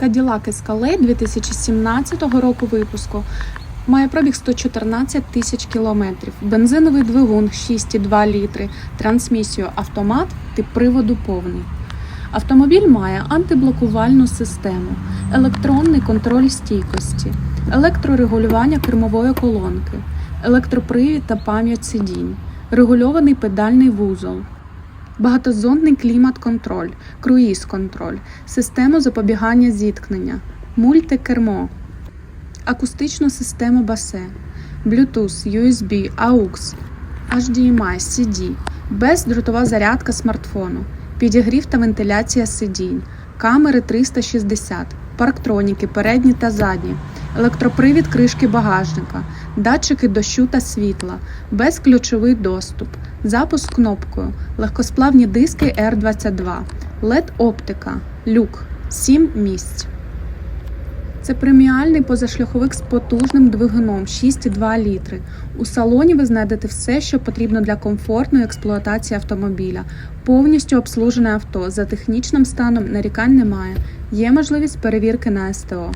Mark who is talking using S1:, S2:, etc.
S1: Cadillac Escalade 2017 року випуску. Має пробіг 114 тисяч кілометрів, бензиновий двигун 6,2 літри, трансмісію автомат, тип приводу повний. Автомобіль має антиблокувальну систему, електронний контроль стійкості, електрорегулювання кермової колонки, електропривід та пам'ять сидінь, регульований педальний вузол, багатозонний клімат-контроль, круїз-контроль, систему запобігання зіткнення, мультикермо, акустичну систему басе, Bluetooth, USB, AUX, HDMI, CD, бездротова зарядка смартфону, підігрів та вентиляція сидінь, камери 360, парктроніки передні та задні, електропривід кришки багажника, датчики дощу та світла, безключовий доступ, запуск кнопкою, легкосплавні диски R22, LED-оптика, люк, 7 місць. Це преміальний позашляховик з потужним двигуном 6,2 літри. У салоні ви знайдете все, що потрібно для комфортної експлуатації автомобіля. Повністю обслужене авто за технічним станом нарікань немає. Є можливість перевірки на СТО.